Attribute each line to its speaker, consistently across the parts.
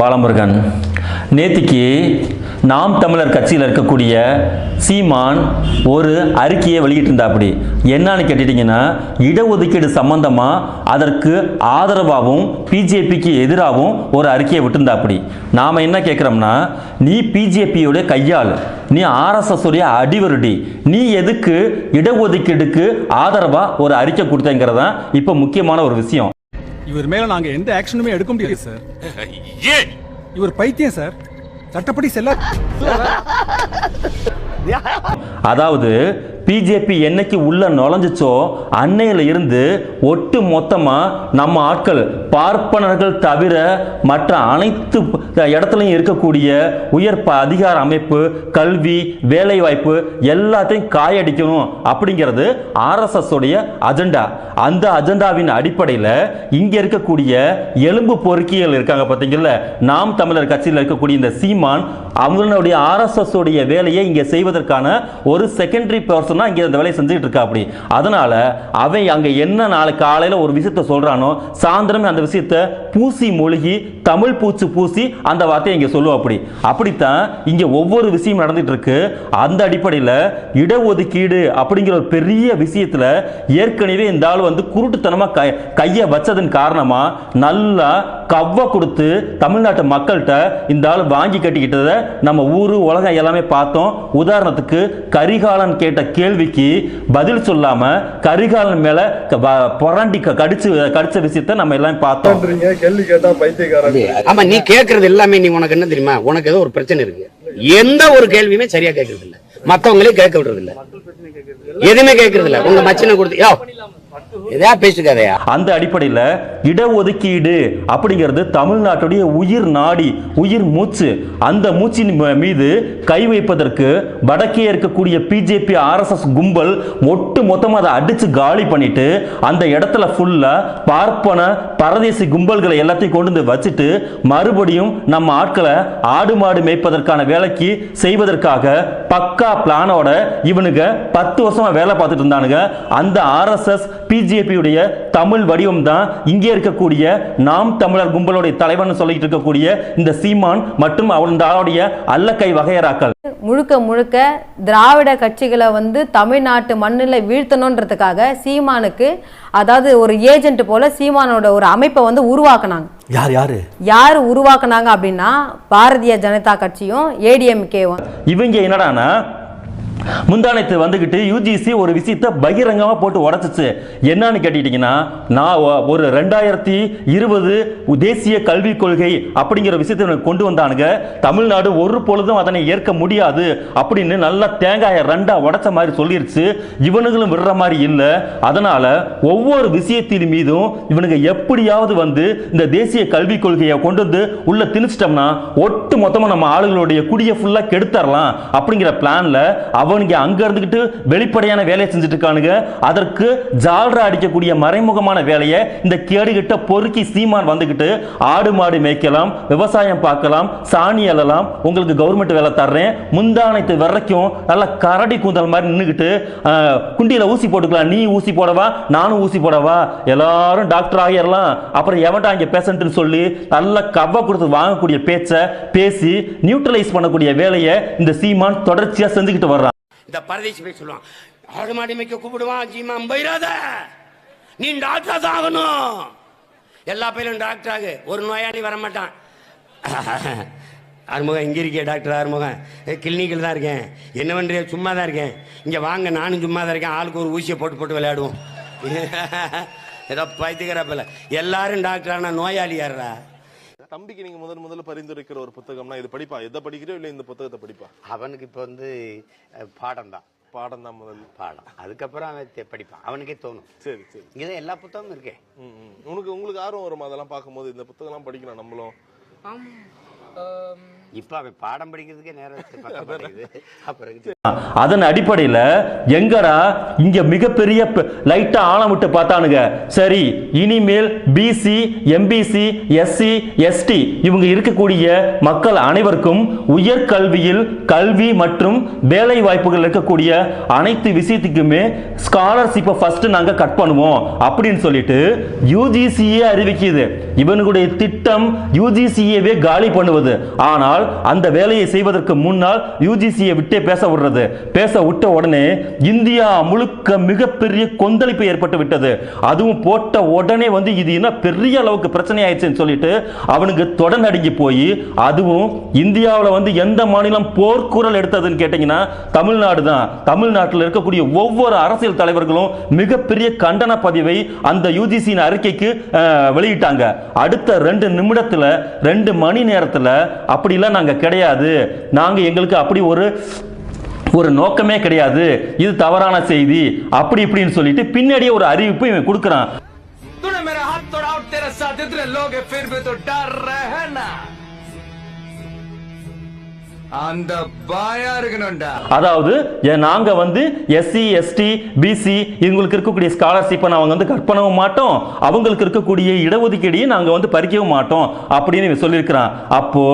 Speaker 1: பாலமுருகன். நேத்திக்கு நாம் தமிழர் கட்சியில் இருக்கக்கூடிய சீமான் ஒரு அறிக்கையை வெளியிட்டிருந்தாப்படி. என்னன்னு கேட்டுட்டீங்கன்னா இடஒதுக்கீடு சம்பந்தமா அதற்கு ஆதரவாகவும் பிஜேபிக்கு எதிராகவும் ஒரு அறிக்கையை விட்டிருந்தாப்படி. நாம என்ன கேட்குறோம்னா நீ பிஜேபியோடைய கையாள் நீ ஆர்எஸ்எஸ் உடைய அடிவருடி நீ எதுக்கு இடஒதுக்கீடுக்கு ஆதரவாக ஒரு அறிக்கை கொடுத்தேங்கிறதான் இப்போ முக்கியமான ஒரு விஷயம்.
Speaker 2: இவர் மேல நாங்க எந்த ஆக்ஷனுமே எடுக்க முடியாது சார்
Speaker 3: ஏன்
Speaker 2: இவர் பைத்தியம் சார் சட்டப்படி செல்ல
Speaker 1: அதாவது பிஜேபி என்னைக்கு உள்ள நுழைஞ்சிச்சோ அன்னையில இருந்து ஒட்டு மொத்தமா நம்ம ஆட்கள் பார்ப்பனர்கள் தவிர மற்ற அனைத்து இடத்துலையும் இருக்கக்கூடிய உயர் ப- அதிகார அமைப்பு கல்வி வேலை வாய்ப்பு எல்லாத்தையும் காயடிக்கணும் அப்படிங்கிறது ஆர்எஸ்எஸ் உடைய அஜெண்டா. அந்த அஜெண்டாவின் அடிப்படையில் இங்க இருக்கக்கூடிய எலும்பு பொறுக்கிகள் இருக்காங்க பார்த்தீங்கல்ல நாம் தமிழர் கட்சியில் இருக்கக்கூடிய இந்த சீமான் அவங்களுடைய ஆர்எஸ்எஸ் உடைய வேலையை இங்க செய்வதற்கான ஒரு செகண்டரி பர்சன் இங்கே அந்த வேலையை செஞ்சுட்டு இருக்கா அப்படி. அதனால் அவன் அங்கே என்ன நாளை காலையில் ஒரு விஷயத்த சொல்கிறானோ சாயந்தரமே அந்த விஷயத்தை பூசி மூழ்கி தமிழ் பூச்சி பூசி அந்த வார்த்தையை இங்கே சொல்லுவோம் அப்படி. அப்படித்தான் இங்கே ஒவ்வொரு விஷயம் நடந்துட்டு இருக்கு. அந்த அடிப்படையில் இடஒதுக்கீடு அப்படிங்கிற ஒரு பெரிய விஷயத்தில் ஏற்கனவே இந்த ஆள் வந்து குருட்டுத்தனமாக கை கையை வச்சதன் காரணமாக நல்லா கவ்வ கொடுத்து தமிழ்நாட்டு மக்கள்கிட்ட இந்த ஆள் வாங்கி கட்டிக்கிட்டதை நம்ம ஊரு உலகம் எல்லாமே பார்த்தோம். உதாரணத்துக்கு கரிகாலன் கேட்ட கேள்விக்கு பதில் சொல்லாம கரிகாலன் மேல புரண்டி க- கடிச்சு கடிச்ச விஷயத்தை நம்ம எல்லாம் பார்த்தோம்.
Speaker 4: கேள்வி கேட்டா பைத்தியக்காரன்.
Speaker 5: ஆமா நீ கேக்குறது எல்லாமே நீ உனக்கு என்ன தெரியுமா? உனக்கு ஏதோ ஒரு பிரச்சனை இருக்கு. எந்த ஒரு கேள்வியுமே சரியா கேக்குறது இல்ல மத்தவங்களே கேட்க விடுறது இல்ல எதுவுமே கேக்குறது இல்ல உங்க மச்சனை கொடுத்து யோ பேசுகிறதையா
Speaker 1: அந்த அடிப்படையில் இடஒதுக்கீடு அப்படிங்கிறது தமிழ்நாட்டுடைய உயிர் நாடி உயிர் மூச்சு. அந்த மூச்சின் மீது கை வைப்பதற்கு வடக்கே இருக்கக்கூடிய பிஜேபி ஆர்எஸ்எஸ் கும்பல் ஒட்டு மொத்தமாக அதை அடிச்சு காலி பண்ணிட்டு அந்த இடத்துல ஃபுல்லா பார்ப்பன பரதேசி கும்பல்களை எல்லாத்தையும் கொண்டு வந்து வச்சுட்டு மறுபடியும் நம்ம ஆட்களை ஆடு மாடு மேய்ப்பதற்கான வேலைக்கு செய்வதற்காக பக்கா பிளானோட இவனுங்க பத்து வருஷமா வேலை பார்த்துட்டு இருந்தானுங்க. அந்த ஆர்எஸ்எஸ் பிஜேபியுடைய தமிழ் வடிவம் தான் இங்கே இருக்கக்கூடிய நாம் தமிழர் கும்பலுடைய தலைவன் சொல்லிட்டு இருக்கக்கூடிய இந்த சீமான் மற்றும் அவனுடைய அல்லக்கை வகையராக்கள்.
Speaker 6: முழுக்க முழுக்க திராவிட கட்சிகளை வந்து தமிழ்நாட்டு மண்ணில் வீழ்த்தணுன்றதுக்காக சீமானுக்கு அதாவது ஒரு ஏஜென்ட் போல சீமானோட ஒரு அமைப்பை வந்து உருவாக்குனாங்க.
Speaker 7: யார் யாரு?
Speaker 6: யார் உருவாக்குனாங்க அப்படின்னா பாரதிய ஜனதா கட்சியும் ஏடிஎம்கேவும்
Speaker 1: இவங்க என்னடானா முந்தானத்து வந்துக்கிட்டு யூஜிசி ஒரு விஷயத்தை பகிரங்கமாக போட்டு உடச்சிச்சு. என்னன்னு கேட்டுக்கிட்டிங்கன்னா நான் ஒரு ரெண்டாயிரத்தி இருபது தேசிய கல்விக் கொள்கை அப்படிங்கிற விஷயத்தை கொண்டு வந்தானுங்க. தமிழ்நாடு ஒரு பொழுதும் அதனை ஏற்க முடியாது அப்படின்னு நல்லா தேங்காயை ரெண்டா உடைச்ச மாதிரி சொல்லிருச்சு. இவனுங்களும் விடுற மாதிரி இல்லை. அதனால ஒவ்வொரு விஷயத்தின் மீதும் இவனுங்க எப்படியாவது வந்து இந்த தேசிய கல்விக் கொள்கையை கொண்டு வந்து உள்ள திணிச்சிட்டோம்னா ஒட்டு மொத்தமா நம்ம ஆளுகளுடைய குடியை ஃபுல்லா கெடுத்தரலாம் அப்படிங்கிற பிளான்ல அவனுங்க அங்க இருந்துகிட்டு வெளிப்படையான வேலையை செஞ்சுட்டு இருக்கானுங்க அதற்கு ஜால்ரா அடிக்கக்கூடிய மறைமுகமான வேலையை இந்த கேடுகிட்ட பொறுக்கி சீமான் வந்துகிட்டு ஆடு மாடு மேய்க்கலாம் விவசாயம் பார்க்கலாம் சாணி அள்ளலாம் உங்களுக்கு கவர்மெண்ட் வேலை தர்றேன் முந்தானத்து வரைக்கும் நல்லா கரடி கூந்தல் மாதிரி நின்றுக்கிட்டு குண்டியில ஊசி போட்டுக்கலாம். நீ ஊசி போடவா நானும் ஊசி போடவா? எல்லாரும் டாக்டர் ஆகிடலாம். அப்புறம் எவன்டா இங்கே பேசன்ட்னு சொல்லி நல்ல கவ்வ கொடுத்து வாங்கக்கூடிய பேச்சை பேசி நியூட்ரலைஸ் பண்ணக்கூடிய வேலையை இந்த சீமான் தொடர்ச்சியா செஞ்சுக்கிட்டு வர்றான்.
Speaker 5: இந்த பரதேசி போய் சொல்லுவான் ஆடு மாடி மேய்க்க கூப்பிடுவான் ஜீமா போயிடாத நீ டாக்டர் தான் ஆகணும். எல்லா பேரும் டாக்டர் ஆகு. ஒரு நோயாளி வர மாட்டான் ஆறுமுகம் இங்கே இருக்கே டாக்டர் ஆறுமுகம். கிளினிக்கில் தான் இருக்கேன். என்ன பண்ணுறிய சும்மா தான் இருக்கேன். இங்கே வாங்க நானும் சும்மா தான் இருக்கேன். ஆளுக்கு ஒரு ஊசியை போட்டு போட்டு விளையாடுவோம். ஏதோ பைத்துக்கிறப்பில்ல எல்லாரும் டாக்டர் ஆனால் நோயாளி யாரா
Speaker 4: தம்பிக்கு நீங்க முதல் முதல்ல பரிந்துரைக்கிற ஒரு புத்தகம்னா இது படிப்பா? எதை படிக்கிறோ இல்ல இந்த புத்தகத்தை படிப்பா?
Speaker 5: அவனுக்கு இப்போ வந்து பாடம் தான்
Speaker 4: பாடம் தான் முதல்.
Speaker 5: பாடம். அதுக்கப்புறம் அவன் தெ- படிப்பான். அவனுக்கே தோணும்.
Speaker 4: சரி சரி.
Speaker 5: இங்கே தான் எல்லா புத்தகமும் இருக்கே.
Speaker 4: ம், ம். உனக்கு உங்களுக்கு ஆர்வம் வரும்? அதெல்லாம் பார்க்கும்போது இந்த புத்தகம்லாம் படிக்கணும் நம்மளும்.
Speaker 5: இப்ப அவன் பாடம் படிக்கிறதுக்கே நேரம்.
Speaker 1: அதன். அடிப்படையில் எங்கடா இங்க மிகப்பெரிய லைட்டா ஆழம் விட்டு பார்த்தானுங்க. சரி இனிமேல் பிசி எம்பிசி எஸ்சி எஸ்டி இவங்க இருக்கக்கூடிய மக்கள் அனைவருக்கும் உயர்கல்வியில் கல்வி மற்றும் வேலை வாய்ப்புகள் இருக்கக்கூடிய அனைத்து விஷயத்துக்குமே ஸ்காலர்ஷிப்பை ஃபர்ஸ்ட் நாங்க கட் பண்ணுவோம். அப்படின்னு சொல்லிட்டு யூஜிசியே அறிவிக்குது. இவனுடைய திட்டம் யூஜிசியவே காலி பண்ணுவது. ஆனால் அந்த வேலையை செய்வதற்கு முன்னால் யூஜிசியை விட்டே பேச விடுறது. பேச விட்ட உடனே இந்தியா முழுக்க மிகப்பெரிய கொந்தளிப்பு ஏற்பட்டு விட்டது. அதுவும் போட்ட உடனே வந்து இது என்ன பெரிய அளவுக்கு பிரச்சனை ஆயிடுச்சுன்னு சொல்லிட்டு அவனுக்கு தொடர்நடுங்கி போய் அதுவும் இந்தியாவில் வந்து எந்த மாநிலம் போர்க்குரல் எடுத்ததுன்னு கேட்டீங்கன்னா தமிழ்நாடு தான் தமிழ்நாட்டில் இருக்கக்கூடிய ஒவ்வொரு அரசியல் தலைவர்களும் மிகப்பெரிய கண்டன பதிவை அந்த யூஜிசியின் அறிக்கைக்கு வெளியிட்டாங்க. அடுத்த ரெண்டு நிமிடத்தில் ரெண்டு மணி நேரத்தில் அப்படிலாம் நாங்க கிடையாது. நாங்க எங்களுக்கு அப்படி ஒரு ஒரு நோக்கமே கிடையாது. இது தவறான செய்தி. அப்படி இப்படின்னு சொல்லிட்டு பின்னாடியே ஒரு அறிவிப்பு இவன் கொடுக்குறான்.
Speaker 3: அந்த பாயா இருக்கணும்டா.
Speaker 1: அதாவது நாங்க வந்து எஸ்சி எஸ்டி பிசி இவங்களுக்கு இருக்கக்கூடிய ஸ்காலர்ஷிப்பை நாங்க வந்து கட் பண்ணவும் மாட்டோம். அவங்களுக்கு இருக்கக்கூடிய இடஒதுக்கீடையும் நாங்க வந்து பறிக்கவும் மாட்டோம் அப்படின்னு சொல்லியிருக்கிறான். அப்போ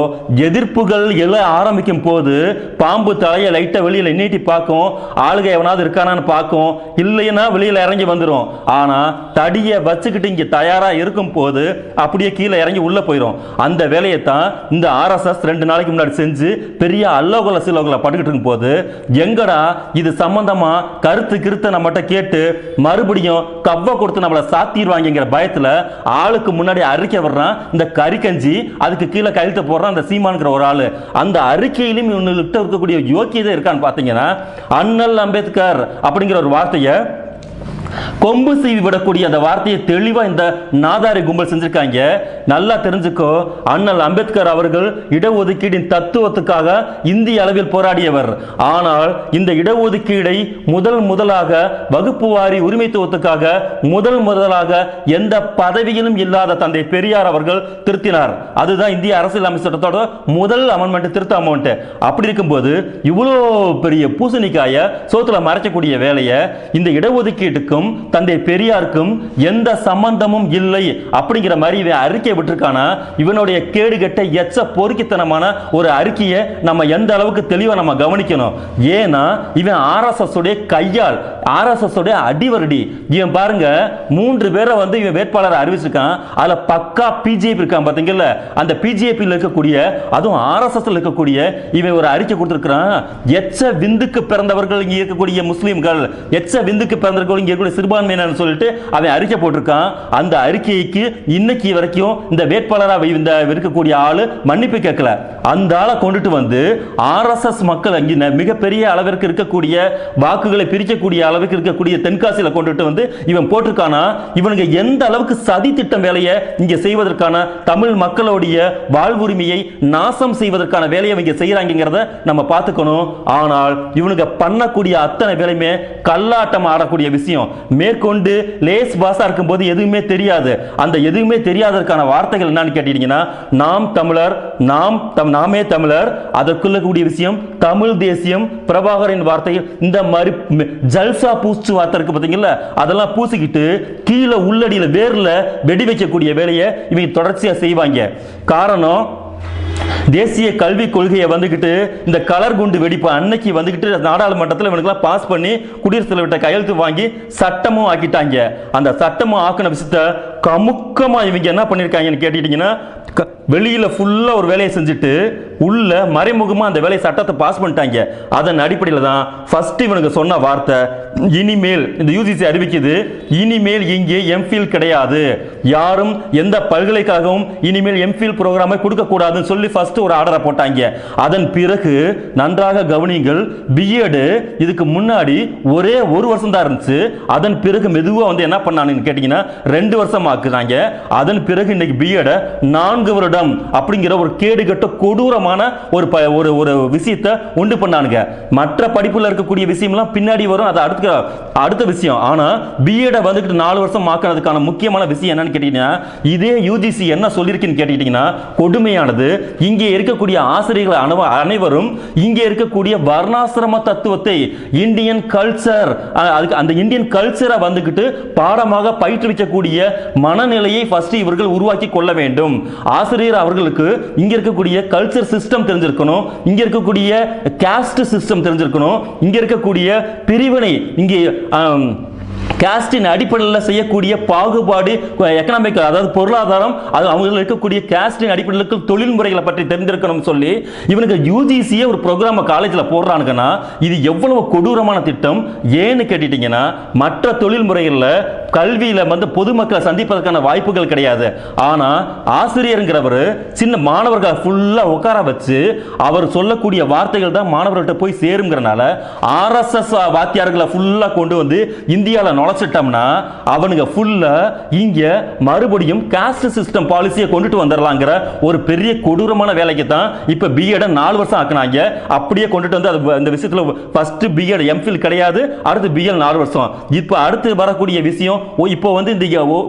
Speaker 1: எதிர்ப்புகள் எல்லாம் ஆரம்பிக்கும் போது பாம்பு தலையை லைட்டை வெளியில நீட்டி பார்க்கும். ஆளுக எவனாவது இருக்கானான்னு பார்க்கும். இல்லைன்னா வெளியில இறங்கி வந்துரும். ஆனா தடியை வச்சுக்கிட்டு இங்க தயாரா இருக்கும் போது அப்படியே கீழே இறங்கி உள்ள போயிடும் அந்த வேலையை தான் இந்த ஆர்எஸ்எஸ் ரெண்டு நாளைக்கு முன்னாடி செஞ்சு பெரிய அல்லோகல சிலோகல பட்டுக்கிட்டு இருக்கும்போது எங்கடா இது சம்பந்தமா கருத்து கிருத்த நம்மகிட்ட கேட்டு மறுபடியும் கவ்வ கொடுத்து நம்மளை சாத்திடுவாங்கிற பயத்தில் ஆளுக்கு முன்னாடி அறிக்கை வர்றான். இந்த கறிக்கஞ்சி அதுக்கு கீழே கழுத்த போடுறான் அந்த சீமான்கிற ஒரு ஆள். அந்த அறிக்கையிலும் இவனுக்கிட்ட இருக்கக்கூடிய யோக்கியதை இருக்கான்னு பார்த்தீங்கன்னா அண்ணல் அம்பேத்கர் அப்படிங்கிற ஒரு வார்த்தையை கொம்பு சீவி விடக்கூடிய அந்த வார்த்தையை தெளிவாக இந்த நாதாரி கும்பல் செஞ்சிருக்காங்க. நல்லா தெரிஞ்சுக்கோ அண்ணல் அம்பேத்கர் அவர்கள் இடஒதுக்கீடின் தத்துவத்துக்காக இந்திய அளவில் போராடியவர். ஆனால் இந்த இடஒதுக்கீடை முதல் முதலாக வகுப்பு வாரி உரிமைத்துவத்துக்காக முதல் முதலாக எந்த பதவியிலும் இல்லாத தந்தை பெரியார் அவர்கள் திருத்தினார். அதுதான் இந்திய அரசியல் அமைச்சரத்தோட முதல் அமெண்ட்மெண்ட் திருத்த அமௌண்ட் அப்படி இருக்கும்போது இவ்வளோ பெரிய பூசணிக்காய சோத்துல மறைக்கக்கூடிய வேலையை இந்த இடஒதுக்கீட்டுக்கும் தந்தை பெரியாருக்கும் எந்த சம்பந்தமும் இல்லை அப்படிங்கிற மாதிரி இவன் அறிக்கை விட்டுருக்கானா? இவனுடைய கேடுகட்ட எச்ச பொறுக்கித்தனமான ஒரு அறிக்கையை நம்ம எந்த அளவுக்கு தெளிவாக நம்ம கவனிக்கணும்? ஏன்னா இவன் ஆர்எஸ்எஸ் உடைய கையால் ஆர்எஸ்எஸ் உடைய அடிவரடி. இவன் பாருங்க மூன்று பேரை வந்து இவன் வேட்பாளரை அறிவிச்சிருக்கான். அதில் பக்கா பிஜேபி இருக்கான் பார்த்தீங்கல்ல அந்த பிஜேபியில் இருக்கக்கூடிய அதுவும் ஆர்எஸ்எஸ்ல இருக்கக்கூடிய இவன் ஒரு அறிக்கை கொடுத்துருக்கிறான். எச்ச விந்துக்கு பிறந்தவர்கள் இங்கே இருக்கக்கூடிய முஸ்லீம்கள் எச்ச விந்துக்கு பிறந்தவர்கள் இங்க இருக்கக்கூடிய சிறுபான்மையினர் சொல்லிட்டு அவன் அறிக்கை போட்டிருக்கான். அந்த அறிக்கைக்கு இன்னைக்கு வரைக்கும் இந்த வேட்பாளராக இந்த இருக்கக்கூடிய ஆளு மன்னிப்பு கேட்கல. அந்த ஆளை கொண்டுட்டு வந்து ஆர்எஸ்எஸ் மக்கள் அங்கே மிகப்பெரிய அளவிற்கு இருக்கக்கூடிய வாக்குகளை பிரிக்கக்கூடிய அளவுக்கு இருக்கக்கூடிய தென்காசியில கொண்டுட்டு வந்து இவன் போட்டிருக்கானா? இவனுங்க எந்த அளவுக்கு சதி திட்டம் வேலையை இங்க செய்வதற்கான தமிழ் மக்களுடைய வாழ்வுரிமையை நாசம் செய்வதற்கான வேலையை இவங்க செய்கிறாங்கிறத நம்ம பார்த்துக்கணும். ஆனால் இவனுங்க பண்ணக்கூடிய அத்தனை வேலையுமே கல்லாட்டம் ஆடக்கூடிய விஷயம். மேற்கொண்டு லேஸ் பாஸாக இருக்கும்போது எதுவுமே தெரியாது. அந்த எதுவுமே தெரியாததற்கான வார்த்தைகள் என்னன்னு கேட்டீங்கன்னா நாம் தமிழர் நாம் தம் நாமே தமிழர். அதற்குள்ள கூடிய விஷயம் தமிழ் தேசியம் பிரபாகரின் வார்த்தைகள் இந்த மாதிரி ஜல்சா பூச்சு வார்த்தை இருக்கு பார்த்தீங்களா அதெல்லாம் பூசிக்கிட்டு கீழே உள்ளடியில் வேர்ல வெடி வைக்கக்கூடிய வேலையை இவங்க தொடர்ச்சியாக செய்வாங்க. காரணம் தேசிய கல்விக் கொள்கையை வந்துக்கிட்டு இந்த கலர் குண்டு வெடிப்பு அன்னைக்கு வந்துக்கிட்டு நாடாளுமன்றத்தில் இவனுக்கெல்லாம் பாஸ் பண்ணி குடியரசுத் தலைவர்கிட்ட கையெழுத்து வாங்கி சட்டமும் ஆக்கிட்டாங்க. அந்த சட்டமும் ஆக்கின விஷயத்த கமுக்கமாக இவங்க என்ன பண்ணியிருக்காங்கன்னு கேட்டுட்டீங்கன்னா க- ஃபுல்லாக ஒரு வேலையை செஞ்சுட்டு உள்ள மறைமுகமாக அந்த வேலையை சட்டத்தை பாஸ் பண்ணிட்டாங்க. அதன் அடிப்படையில் தான் ஃபஸ்ட்டு இவனுக்கு சொன்ன வார்த்தை இனிமேல் இந்த யூஜிசி அறிவிக்குது இனிமேல் இங்கே எம்ஃபில் கிடையாது. யாரும் எந்த பல்கலைக்கழகமும் இனிமேல் எம்ஃபில் ப்ரோக்ராமை கொடுக்கக்கூடாதுன்னு சொல்லி ஃபஸ்ட்டு ஒரு ஆர்டரை போட்டாங்க. அதன் பிறகு நன்றாக கவனிங்கள் பிஎடு இதுக்கு முன்னாடி ஒரே ஒரு வருஷம் தான் இருந்துச்சு. அதன் பிறகு மெதுவாக வந்து என்ன பண்ணானுன்னு கேட்டிங்கன்னா ரெண்டு வருஷம் வருஷமாக்குறாங்க அதன் பிறகு இன்னைக்கு பிஎட நான்கு வருடம் அப்படிங்கிற ஒரு கேடுகட்ட கொடூரமான ஒரு ப- ஒரு ஒரு விஷயத்தை உண்டு பண்ணானுங்க. மற்ற படிப்புல இருக்கக்கூடிய விஷயம்லாம் பின்னாடி வரும். அது அடுத்த அடுத்த விஷயம். ஆனா பிஎட வந்துக்கிட்டு நாலு வருஷம் ஆக்குறதுக்கான முக்கியமான விஷயம் என்னன்னு கேட்டீங்கன்னா இதே யூஜிசி என்ன சொல்லியிருக்குன்னு கேட்டீங்கன்னா கொடுமையானது. இங்கே இருக்கக்கூடிய ஆசிரியர்கள் அனைவ- அனைவரும் இங்கே இருக்கக்கூடிய வர்ணாசிரம தத்துவத்தை இந்தியன் கல்ச்சர் அதுக்கு அந்த இந்தியன் கல்ச்சரை வந்துக்கிட்டு பாடமாக பயிற்றுவிக்கக்கூடிய மனநிலையை ஃபர்ஸ்ட் இவர்கள் உருவாக்கி கொள்ள வேண்டும். ஆசிரியர் அவர்களுக்கு இங்க இருக்கக்கூடிய கல்ச்சர் சிஸ்டம் தெரிஞ்சிருக்கணும். இங்க இருக்கக்கூடிய காஸ்ட் சிஸ்டம் தெரிஞ்சிருக்கணும். இங்க இருக்கக்கூடிய பிரிவினை இங்கே காஸ்டின் அடிப்படையில் செய்யக்கூடிய பாகுபாடு எக்கனாமிக் அதாவது பொருளாதாரம் அது அவங்க இருக்கக்கூடிய காஸ்டின் அடிப்படையில் தொழில்முறைகளை தொழில் முறைகளை பற்றி தெரிந்திருக்கணும்னு சொல்லி இவனுக்கு யூஜிசியே ஒரு ப்ரோக்ராம் காலேஜில் போடுறானுங்கன்னா இது எவ்வளவு கொடூரமான திட்டம்? ஏன்னு கேட்டுட்டீங்கன்னா மற்ற தொழில் முறைகளில் கல்வியில் வந்து பொதுமக்களை சந்திப்பதற்கான வாய்ப்புகள் கிடையாது. ஆனால் ஆசிரியருங்கிறவர் சின்ன மாணவர்களை ஃபுல்லாக உட்கார வச்சு அவர் சொல்லக்கூடிய வார்த்தைகள் தான் மாணவர்கள்ட்ட போய் சேருங்கிறனால ஆர்எஸ்எஸ் வாத்தியார்களை ஃபுல்லாக கொண்டு வந்து இந்தியாவில் நுழைச்சிட்டோம்னா அவனுங்க ஃபுல்லாக இங்கே மறுபடியும் காஸ்ட் சிஸ்டம் பாலிசியை கொண்டுட்டு வந்துடலாங்கிற ஒரு பெரிய கொடூரமான வேலைக்கு தான் இப்போ பிஎட நாலு வருஷம் ஆக்குனாங்க. அப்படியே கொண்டுட்டு வந்து அது இந்த விஷயத்தில் ஃபர்ஸ்ட் பிஎட் எம்ஃபில் கிடையாது அடுத்து பிஎல் நாலு வருஷம். இப்போ அடுத்து வரக்கூடிய விஷயம் ஓ, இப்போ வந்து இந்த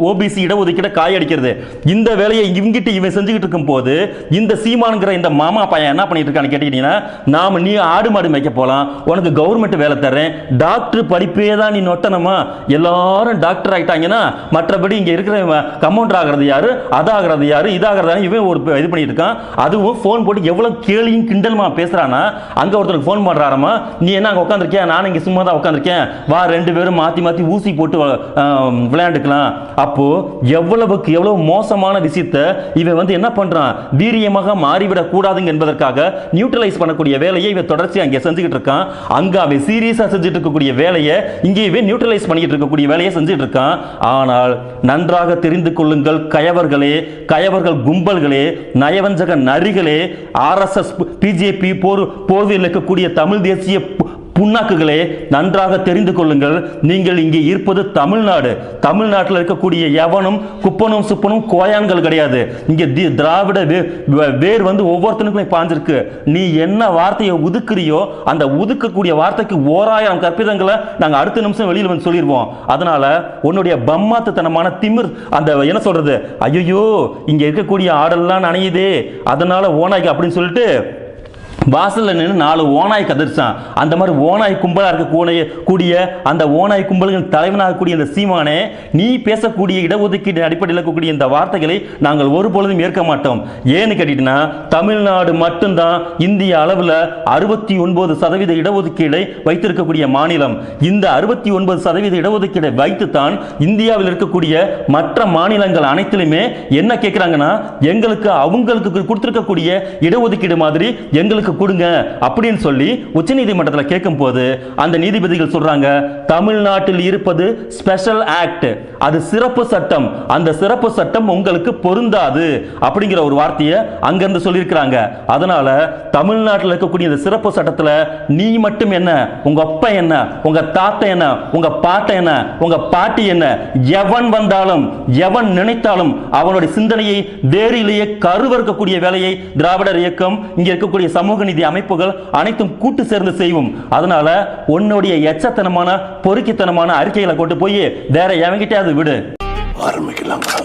Speaker 1: ஓபிசி இடஒதுக்கீட காயடிக்கிறது. இந்த வேலையை இவங்கிட்ட இவன் செஞ்சுக்கிட்டு இருக்கும் போது இந்த சீமானுங்கிற இந்த மாமா பையன் என்ன பண்ணிட்டு இருக்கான்னு கேட்டீங்கன்னா நாம நீ ஆடு மாடு மேய்க்க போகலாம் உனக்கு கவர்மெண்ட் வேலை தரேன் டாக்டர் படிப்பே தான் நீ நொட்டணுமா? எல்லாரும் டாக்டர் ஆகிட்டாங்கன்னா மற்றபடி இங்கே இருக்கிற கம்பவுண்டர் ஆகிறது யாரு? அதாகிறது யாரு? இதாகிறது இவன் ஒரு இது பண்ணிட்டு இருக்கான். அதுவும் ஃபோன் போட்டு எவ்வளோ கேலியும் கிண்டலுமா பேசுகிறானா அங்கே ஒருத்தருக்கு ஃபோன் பண்ணுறாரம்மா நீ என்ன அங்கே உட்காந்துருக்கியா நான் இங்கே சும்மா தான் உட்காந்துருக்கேன் வா ரெண்டு பேரும் மாற்றி மாற்றி ஊசி போட்டு விளையாண்டுக்கலாம். அப்போது எவ்வளவுக்கு எவ்வளோ மோசமான விஷயத்தை இவன் வந்து என்ன பண்ணுறான் வீரியமாக மாறிவிடக் கூடாதுங்க என்பதற்காக நியூட்ரலைஸ் பண்ணக்கூடிய வேலையை இவன் தொடர்ச்சி அங்கே செஞ்சுக்கிட்டு இருக்கான். அங்கே அவன் சீரியஸாக செஞ்சுட்டு இருக்கக்கூடிய வேலையை இங்கே இவன் நியூட்ரலைஸ் பண்ணிக்கிட்டு இருக்கக்கூடிய வேலையை செஞ்சுட்டு இருக்கான் ஆனால் நன்றாக தெரிந்து கொள்ளுங்கள் கயவர்களே கயவர்கள் கும்பல்களே நயவஞ்சக நரிகளே ஆர்எஸ்எஸ் பிஜேபி போர் போர்வையில் இருக்கக்கூடிய தமிழ் தேசிய புண்ணாக்குகளே நன்றாக தெரிந்து கொள்ளுங்கள். நீங்கள் இங்கே இருப்பது தமிழ்நாடு. தமிழ்நாட்டில் இருக்கக்கூடிய எவனும் குப்பனும் சுப்பனும் கோயான்கள் கிடையாது. இங்கே தி- திராவிட வே- வே- வேர் வந்து ஒவ்வொருத்தனுக்குமே பாஞ்சிருக்கு நீ என்ன வார்த்தையை ஒதுக்குறியோ அந்த ஒதுக்கக்கூடிய வார்த்தைக்கு ஓராயிரம் கற்பிதங்களை நாங்கள் அடுத்த நிமிஷம் வெளியில் வந்து சொல்லிடுவோம் அதனால உன்னுடைய பம்மாத்துத்தனமான திமிர் அந்த என்ன சொல்றது? ஐயோ இங்கே இருக்கக்கூடிய ஆடெல்லாம் நனையுதே. அதனால ஓனாய்க்கு அப்படின்னு சொல்லிட்டு வாசல்ல நின்று நாலு ஓனாய் கதிர்ச்சான் அந்த மாதிரி ஓனாய் இருக்க இருக்கக்கூடிய கூடிய அந்த ஓனாய் கும்பல்கள் தலைவனாக கூடிய இந்த சீமானே நீ பேசக்கூடிய இடஒதுக்கீடு அடிப்படையில் இருக்கக்கூடிய இந்த வார்த்தைகளை நாங்கள் ஒருபொழுதும் ஏற்க மாட்டோம். ஏன்னு கேட்டீங்கன்னா தமிழ்நாடு மட்டும்தான் இந்திய அளவில் அறுபத்தி ஒன்பது சதவீத இடஒதுக்கீடை வைத்திருக்கக்கூடிய மாநிலம். இந்த அறுபத்தி ஒன்பது சதவீத இடஒதுக்கீடை வைத்துத்தான் இந்தியாவில் இருக்கக்கூடிய மற்ற மாநிலங்கள் அனைத்திலுமே என்ன கேட்குறாங்கன்னா எங்களுக்கு அவங்களுக்கு கொடுத்துருக்கக்கூடிய இடஒதுக்கீடு மாதிரி எங்களுக்கு கொடுங்க அப்படின்னு சொல்லி உச்சநீதிமன்றத்தில் கேட்கும் போது அந்த நீதிபதிகள் சொல்றாங்க தமிழ்நாட்டில் இருப்பது ஸ்பெஷல் ஆக்ட் அது சிறப்பு சட்டம். அந்த சிறப்பு சட்டம் உங்களுக்கு பொருந்தாது. அப்படிங்கிற ஒரு வார்த்தையை அங்கிருந்து சொல்லியிருக்கிறாங்க. அதனால தமிழ்நாட்டில் இருக்கக்கூடிய இந்த சிறப்பு சட்டத்தில் நீ மட்டும் என்ன உங்க அப்பா என்ன உங்க தாத்தா என்ன உங்க பாட்டை என்ன உங்க பாட்டி என்ன எவன் வந்தாலும் எவன் நினைத்தாலும் அவனுடைய சிந்தனையை வேரிலேயே கருவறுக்கக்கூடிய வேலையை திராவிடர் இயக்கம் இங்க இருக்கக்கூடிய சமூக நிதி அமைப்புகள் அனைத்தும் கூட்டு சேர்ந்து செய்வோம். அதனால உன்னுடைய எச்சத்தனமான பொறுக்கித்தனமான அறிக்கைகளை கொண்டு போய் வேற எவங்கிட்டயாவது விடு.
Speaker 7: ஆரம்பிக்கலாங்களா